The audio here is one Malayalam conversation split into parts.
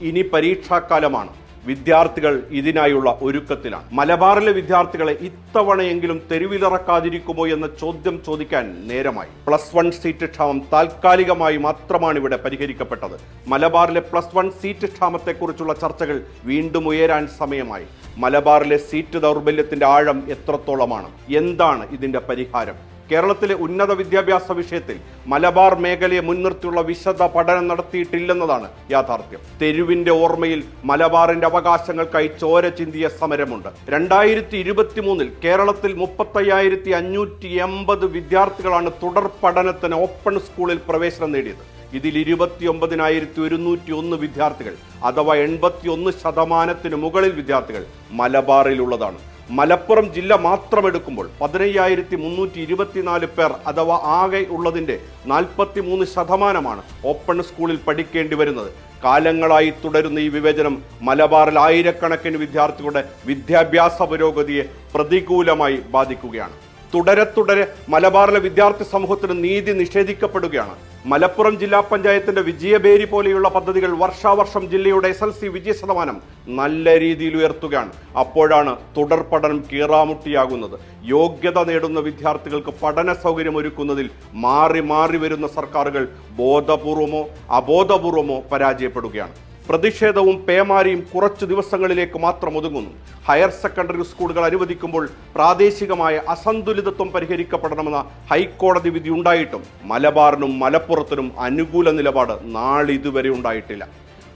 ഇനി പരീക്ഷാക്കാലമാണ്. വിദ്യാർത്ഥികൾ ഇതിനായുള്ള ഒരുക്കത്തിലാണ്. മലബാറിലെ വിദ്യാർത്ഥികളെ ഇത്തവണയെങ്കിലും തെരുവിലിറക്കാതിരിക്കുമോ എന്ന ചോദ്യം ചോദിക്കാൻ നേരമായി. പ്ലസ് വൺ സീറ്റ് ക്ഷാമം താൽക്കാലികമായി മാത്രമാണ് ഇവിടെ പരിഹരിക്കപ്പെട്ടത്. മലബാറിലെ പ്ലസ് വൺ സീറ്റ് ക്ഷാമത്തെക്കുറിച്ചുള്ള ചർച്ചകൾ വീണ്ടും ഉയരാൻ സമയമായി. മലബാറിലെ സീറ്റ് ദൗർബല്യത്തിന്റെ ആഴം എത്രത്തോളമാണ്? എന്താണ് ഇതിന്റെ പരിഹാരം? കേരളത്തിലെ ഉന്നത വിദ്യാഭ്യാസ വിഷയത്തിൽ മലബാർ മേഖലയെ മുൻനിർത്തിയുള്ള വിശദ പഠനം നടത്തിയിട്ടില്ലെന്നതാണ് യാഥാർത്ഥ്യം. തെരുവിന്റെ ഓർമ്മയിൽ മലബാറിന്റെ അവകാശങ്ങൾക്കായി ചോര ചിന്തിയ സമരമുണ്ട്. രണ്ടായിരത്തി ഇരുപത്തി മൂന്നിൽ കേരളത്തിൽ മുപ്പത്തയ്യായിരത്തി അഞ്ഞൂറ്റി എൺപത് വിദ്യാർത്ഥികളാണ് തുടർ പഠനത്തിന് ഓപ്പൺ സ്കൂളിൽ പ്രവേശനം നേടിയത്. ഇതിൽ ഇരുപത്തി ഒമ്പതിനായിരത്തി ഒരുന്നൂറ്റി ഒന്ന് വിദ്യാർത്ഥികൾ അഥവാ എൺപത്തി ഒന്ന് ശതമാനത്തിന് മുകളിൽ വിദ്യാർത്ഥികൾ മലബാറിലുള്ളതാണ്. മലപ്പുറം ജില്ല മാത്രം എടുക്കുമ്പോൾ പതിനയ്യായിരത്തി മുന്നൂറ്റി ഇരുപത്തിനാല് പേർ അഥവാ ആകെ ഉള്ളതിന്റെ നാൽപ്പത്തി മൂന്ന് ശതമാനമാണ് ഓപ്പൺ സ്കൂളിൽ പഠിക്കേണ്ടി വരുന്നത്. കാലങ്ങളായി തുടരുന്ന ഈ വിവേചനം മലബാറിൽ ആയിരക്കണക്കിന് വിദ്യാർത്ഥികളുടെ വിദ്യാഭ്യാസ പുരോഗതിയെ പ്രതികൂലമായി ബാധിക്കുകയാണ്. തുടരെ തുടരെ മലബാറിലെ വിദ്യാർത്ഥി സമൂഹത്തിന് നീതി നിഷേധിക്കപ്പെടുകയാണ്. മലപ്പുറം ജില്ലാ പഞ്ചായത്തിന്റെ വിജയബേരി പോലെയുള്ള പദ്ധതികൾ വർഷാവർഷം ജില്ലയുടെ എസ് എൽ സി വിജയ ശതമാനം നല്ല രീതിയിൽ ഉയർത്തുകയാണ്. അപ്പോഴാണ് തുടർ പഠനം കീറാമുട്ടിയാകുന്നത്. യോഗ്യത നേടുന്ന വിദ്യാർത്ഥികൾക്ക് പഠന സൗകര്യം ഒരുക്കുന്നതിൽ മാറി മാറി വരുന്ന സർക്കാരുകൾ ബോധപൂർവമോ അബോധപൂർവമോ പരാജയപ്പെടുകയാണ്. പ്രതിഷേധവും പേമാരിയും കുറച്ചു ദിവസങ്ങളിലേക്ക് മാത്രം ഒതുങ്ങുന്നു. ഹയർ സെക്കൻഡറി സ്കൂളുകൾ അനുവദിക്കുമ്പോൾ പ്രാദേശികമായ അസന്തുലിതത്വം പരിഹരിക്കപ്പെടണമെന്ന ഹൈക്കോടതി വിധി ഉണ്ടായിട്ടും മലബാറിനും മലപ്പുറത്തിനും അനുകൂല നിലപാട് നാളിതുവരെ ഉണ്ടായിട്ടില്ല.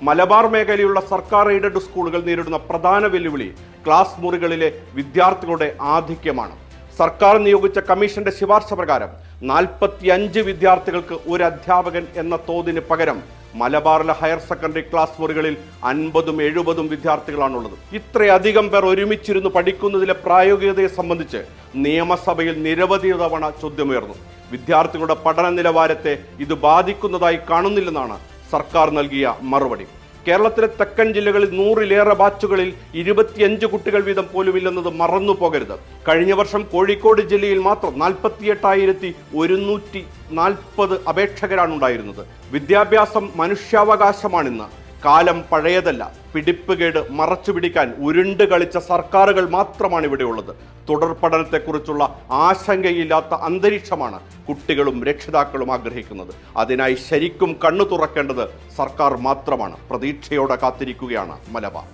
മലബാർ മേഖലയിലുള്ള സർക്കാർ എയ്ഡഡ് സ്കൂളുകൾ നേരിടുന്ന പ്രധാന വെല്ലുവിളി ക്ലാസ് മുറികളിലെ വിദ്യാർത്ഥികളുടെ ആധിക്യമാണ്. സർക്കാർ നിയോഗിച്ച കമ്മീഷന്റെ ശുപാർശ പ്രകാരം നാൽപ്പത്തി അഞ്ച് വിദ്യാർത്ഥികൾക്ക് ഒരു അധ്യാപകൻ എന്ന തോതിന് പകരം മലബാറിലെ ഹയർ സെക്കൻഡറി ക്ലാസ് മുറികളിൽ അൻപതും എഴുപതും വിദ്യാർത്ഥികളാണുള്ളത്. ഇത്രയധികം പേർ ഒരുമിച്ചിരുന്ന് പഠിക്കുന്നതിലെ പ്രായോഗികതയെ സംബന്ധിച്ച് നിയമസഭയിൽ നിരവധി തവണ ചോദ്യമുയർന്നു. വിദ്യാർത്ഥികളുടെ പഠന നിലവാരത്തെ ഇത് ബാധിക്കുന്നതായി കാണുന്നില്ലെന്നാണ് സർക്കാർ നൽകിയ മറുപടി. കേരളത്തിലെ തെക്കൻ ജില്ലകളിൽ നൂറിലേറെ ബാച്ചുകളിൽ ഇരുപത്തിയഞ്ച് കുട്ടികൾ വീതം പോലുമില്ലെന്നത് മറന്നു പോകരുത്. കഴിഞ്ഞ വർഷം കോഴിക്കോട് ജില്ലയിൽ മാത്രം നാൽപ്പത്തിയെട്ടായിരത്തി ഒരുന്നൂറ്റി നാൽപ്പത് അപേക്ഷകരാണ് ഉണ്ടായിരുന്നത് വിദ്യാഭ്യാസം മനുഷ്യാവകാശമാണിന്ന്. കാലം പഴയതല്ല. പിടിപ്പുകേട് മറച്ചു പിടിക്കാൻ ഉരുണ്ട് കളിച്ച സർക്കാരുകൾ മാത്രമാണ് ഇവിടെയുള്ളത് തുടർ പഠനത്തെക്കുറിച്ചുള്ള ആശങ്കയില്ലാത്ത അന്തരീക്ഷമാണ് കുട്ടികളും രക്ഷിതാക്കളും ആഗ്രഹിക്കുന്നത്. അതിനായി ശരിക്കും കണ്ണു തുറക്കേണ്ടത് സർക്കാർ മാത്രമാണ്. പ്രതീക്ഷയോടെ കാത്തിരിക്കുകയാണ് മലബാർ.